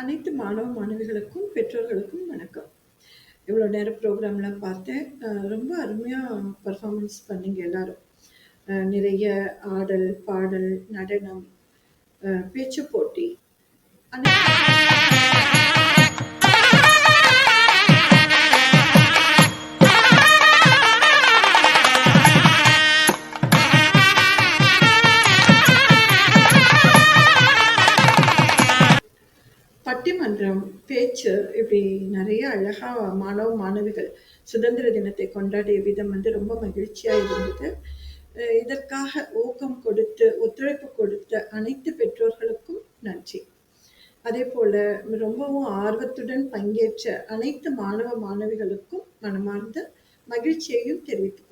அனைத்து மாணவ மாணவிகளுக்கும், பெற்றோர்களுக்கும் வணக்கம். இவ்வளோ நேரம் ப்ரோக்ராம்லாம் பார்த்தேன். ரொம்ப அருமையாக பர்ஃபார்மன்ஸ் பண்ணீங்க எல்லாரும். நிறைய ஆடல், பாடல், நடனம், பேச்சு போட்டி. அனைத்து பட்டிமன்றம், பேச்சு இப்படி நிறைய அழகா மாணவ, மாணவிகள் சுதந்திர தினத்தை கொண்டாடிய விதம் வந்து ரொம்ப மகிழ்ச்சியாக இருந்தது. இதற்காக ஊக்கம் கொடுத்து, ஒத்துழைப்பு கொடுத்த அனைத்து பெற்றோர்களுக்கும் நன்றி. அதே போல் ரொம்பவும் ஆர்வத்துடன் பங்கேற்ற அனைத்து மாணவ, மாணவிகளுக்கும் மனமார்ந்த மகிழ்ச்சியையும் தெரிவித்துக்